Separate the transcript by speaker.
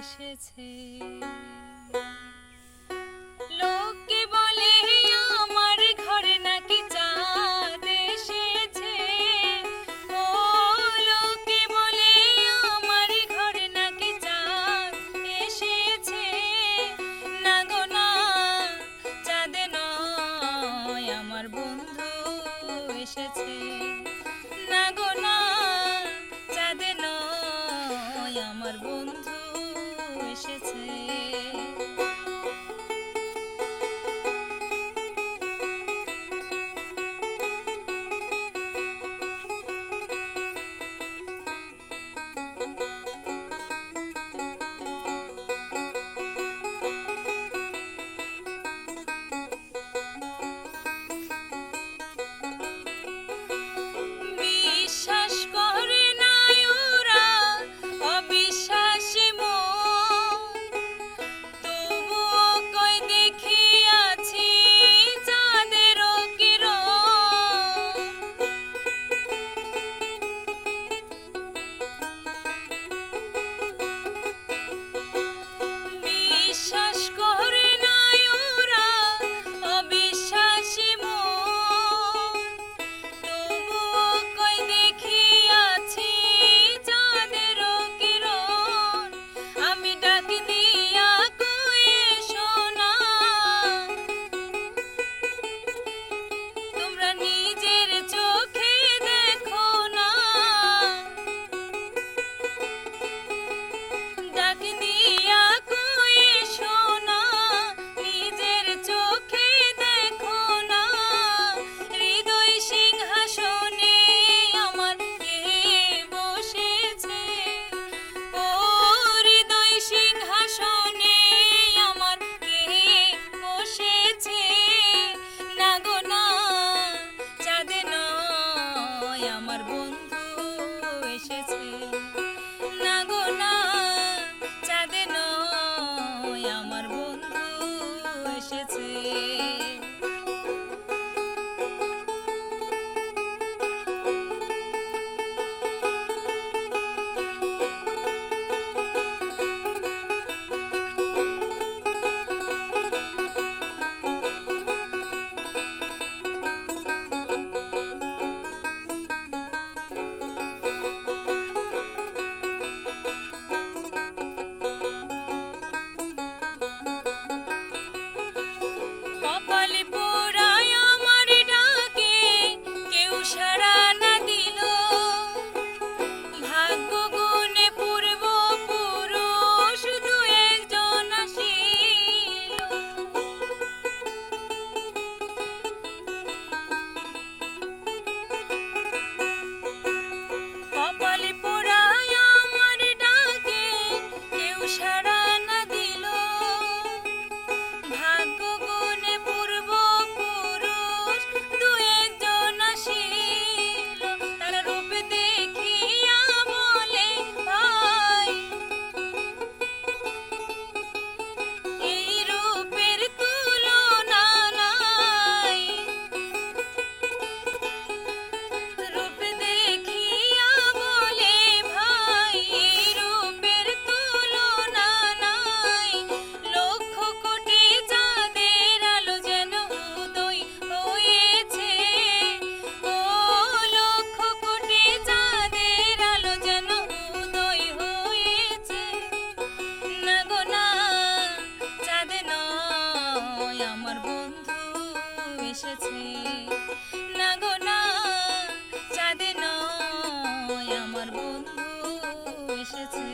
Speaker 1: 谢谢。এসেছে। না গো না চাঁদে নয় আমার বন্ধু এসেছে।